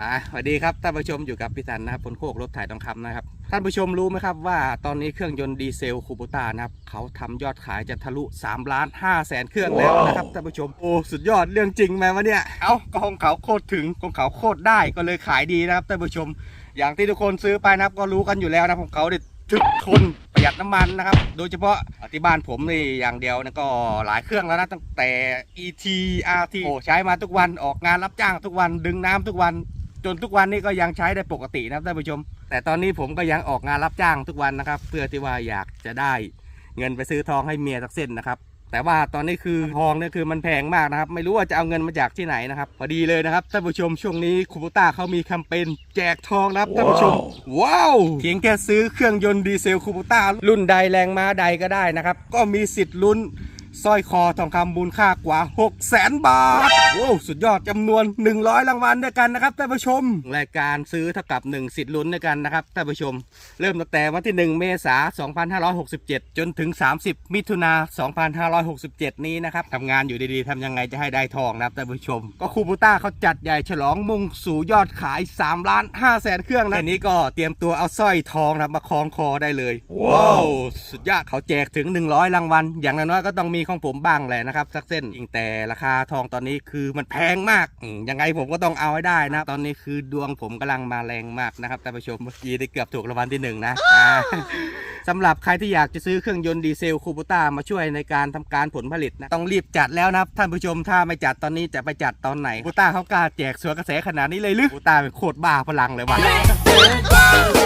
อ่าสวัสดีครับท่านผู้ชมอยู่กับพี่สันนะครับพลโคกรถถ่ายทองคำนะครับท่านผู้ชมรู้ไหมครับว่าตอนนี้เครื่องยนต์ดีเซลคูบูต้านะครับเขาทำยอดขายจะทะลุ3ล้าน5แสนเครื่องแล้วนะครับท่านผู้ชมโอ้สุดยอดเรื่องจริงไหมวะเนี่ยเอาก็ของเขาโคตรถึงของเขาโคตรได้ก็เลยขายดีนะครับท่านผู้ชม อย่างที่ทุกคนซื้อไปนะครับก็รู้กันอยู่แล้วนะของเขาเนี่ยถึกทนประหยัดน้ำมันนะครับ โดยเฉพาะที่บ้านผมนี่อย่างเดียวนะก็หลายเครื่องแล้วนะตั้งแต่ ET RT โอ้ใช้มาทุกวันออกงานรับจ้างทุกวันดึงน้ำทุกวัน จนทุกวันนี้ก็ยังใช้ได้ปกตินะครับท่านผู้ชม แต่ตอนนี้ผมก็ยังออกงานรับจ้างทุกวันนะครับ เพื่อที่ว่าอยากจะได้เงินไปซื้อทองให้เมียสักเส้นนะครับ แต่ว่าตอนนี้คือทองเนี่ยคือมันแพงมากนะครับ ไม่รู้ว่าจะเอาเงินมาจากที่ไหนนะครับพอดีเลยนะครับท่านผู้ชมช่วงนี้คูปต้าเขามีแคมเปญแจกทองนะครับท่านผู้ชม ว้าวเพียงแค่ซื้อเครื่องยนต์ดีเซลคูปต้ารุ่นใดแรงม้าใดก็ได้นะครับ ก็มีสิทธิ์ลุ้น สร้อยคอทองคำมูลค่ากว่า 6 0แสนบาท โอ้สุดยอดจำนวน 100 รางวัลด้วยกันนะครับท่านผู้ชม รายการซื้อเท่ากับ 1 สิทธิ์ลุ้นด้วยกันนะครับท่านผู้ชม เริ่มตั้งแต่วันที่ 1 เมษายน2567 จนถึง 30 มิถุนา2567 นี้นะครับทำงานอยู่ดีๆทำยังไงจะให้ได้ทองนะครับท่านผู้ชม ก็คูบูต้าเขาจัดใหญ่ฉลองมุ่งสู่ยอดขาย3ล้าน5แสนเครื่องนะทีนี้ก็เตรียมตัวเอาสร้อยทองนะครับมาคล้องคอได้เลยว้าวสุดยอดเขาแจกถึง 100 รางวัลอย่างน้อยๆก็ต้องมีของผมบ้างแหละนะครับสักเส้นจริงแต่ราคาทองตอนนี้คือมันแพงมากยังไงผมก็ต้องเอาให้ได้นะตอนนี้คือดวงผมกำลังมาแรงมากนะครับท่านผู้ชมเมื่อกี้ได้เกือบถูกรางวัลที่หนึ่งนะสำหรับใครที่อยากจะซื้อเครื่องยนต์ดีเซลคูบูต้ามาช่วยในการทำการผลผลิตนะต้องรีบจัดแล้วนะครับท่านผู้ชมถ้าไม่จัดตอนนี้จะไปจัดตอนไหนคูบูต้าเขากล้าแจกสวนกระแสขนาดนี้เลยหรือคูบูต้าเป็นโคตรบ้าพลังเลยว่ะ